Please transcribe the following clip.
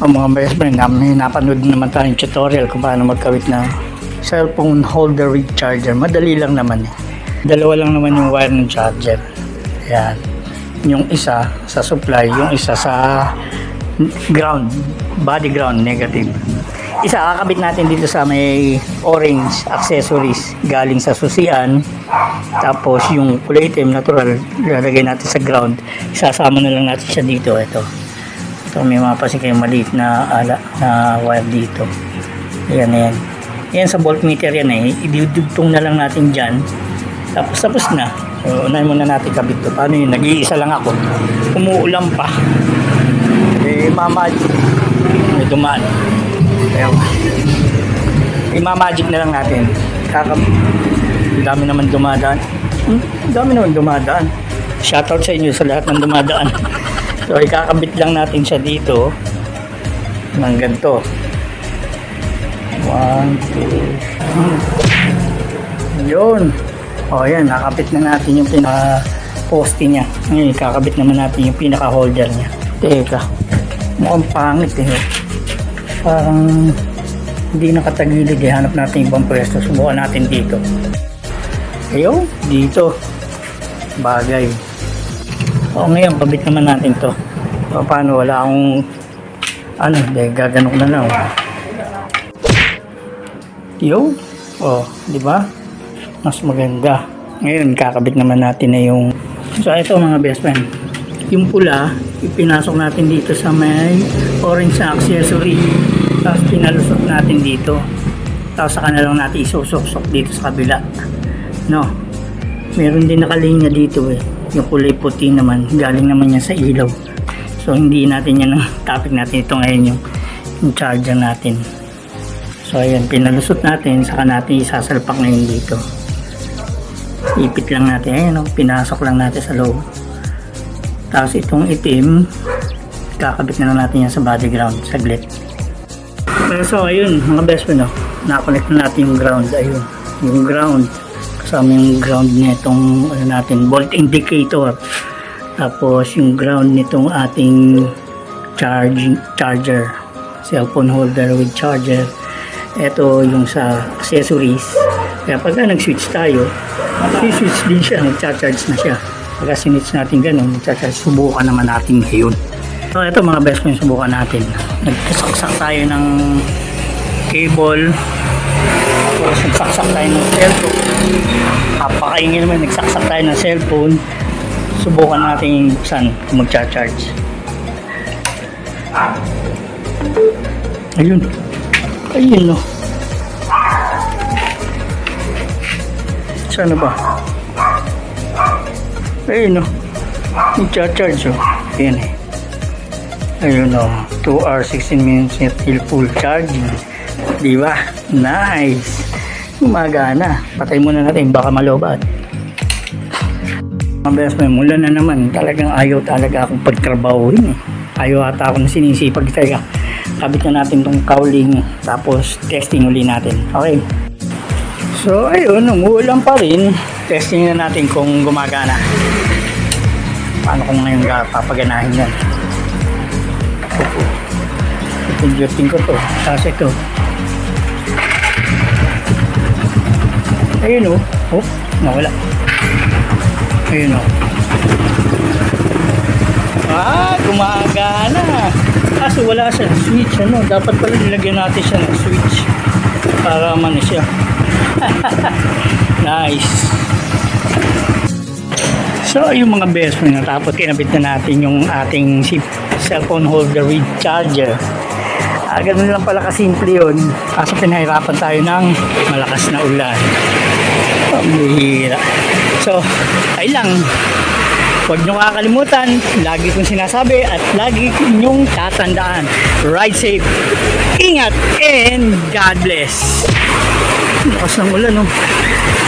O mga best friend, may napanood naman tayong tutorial kung paano magkawit ng cellphone holder with charger. Madali lang naman eh. Dalawa lang naman yung wire ng charger. Ayan. Yung isa sa supply, yung isa sa ground, body ground, negative. Isa, kakabit natin dito sa may orange accessories galing sa susian. Tapos yung kulay itim, natural, lalagay natin sa ground. Isasama na lang natin siya dito. Ito. Ito may mapasin kayo maliit na, ala, na wire dito. Ayan, ayan. Yan sa voltmeter yan eh. Idudugtong na lang natin dyan. Tapos tapos na. So, unahin muna natin kabit to. Paano yun? Nag-iisa lang ako. Umuulan pa. Eh, mamagic. May dumaan. Kaya, imamagic na lang natin. Kakab... Dami naman dumadaan. Hmm, dami naman dumadaan. Shoutout sa inyo sa lahat ng dumadaan. So, ikakabit lang natin siya dito ng ganito. One, two, yun. O yan, nakabit na natin yung pinaka-poste niya. Ngayon, kakabit naman natin yung pinaka-holder niya. Teka, mukhang pangit eh. Parang hindi nakatagilid eh. Hanap natin ibang pwesto. Subukan natin dito. Ayun, dito. Bagay. O ngayon, kabit naman natin to. O, paano? Wala akong ano, dahil gaganok na lang. Yo. Oh, di ba? Mas maganda. Ngayon, kakabit naman natin na yung... So, ito mga best friend. Yung pula, ipinasok natin dito sa may orange na accessory. Tapos pinalusot natin dito. Tapos saka na lang natin isusok-sok dito sa kabila. No. Meron din nakalinya dito eh. Yung kulay puti naman. Galing naman yan sa ilaw. So, hindi natin yan ang topic natin. Ito ngayon yung, yung charger natin. So ayan, pinalusot natin, saka natin isasalpak ngayon dito. Ipit lang natin, ayan o, pinasok lang natin sa loob. Tapos itong itim, kakabit na lang natin yan sa body ground, saglit. So ayun, mga best friend, nakakonect na natin yung ground, ayun, yung ground. Kasama yung ground nitong, ano natin, volt indicator. Tapos yung ground nitong ating charging charger, cellphone holder with charger ito yung sa accessories. Kaya pagka nag-switch tayo, si-switch din siya, nag-charge na siya. Pagka sinitch natin ganun, nag-charge, subukan naman natin ngayon. So ito mga best friends, subukan natin. Nagsaksak tayo ng cable. Tapos nagsaksak tayo ng cellphone. Napakaingin naman, nagsaksak tayo ng cellphone. Subukan natin buksan kung mag-charge. Ayun. Ayun no. Sana ba? Ayun no. I-charge oh. Ayan eh. Ayun no. 2 hours 16 minutes till full charging. Di ba? Nice. Gumagana. Patay muna natin. Baka malobat. Best friend, mula na naman. Talagang ayaw talaga akong pagtrabahuin eh. Ayaw ata ako na sinisipag talaga kabit na natin tong cowling tapos testing uli natin okay so ayun umuulan pa rin testing na natin kung gumagana paano kung ngayon ga papaganahin yan ipindutin ko to tapos ito ayun o oh. oh nawala ayun o Ah, gumagana. Kaso wala siya switch, ano. Dapat pala nilagyan natin siya ng switch. Para man siya. nice. So, yung mga best friend, natapos kinabit na natin yung ating cellphone holder with charger. Ah, ganun lang pala kasimple yun. Kaso pinahirapan tayo ng malakas na ulan. Pambihira. So, ay lang. Huwag nyo kakalimutan, lagi kong sinasabi at lagi nyong tatandaan. Ride safe, ingat, and God bless. Lakas ng ulan, no?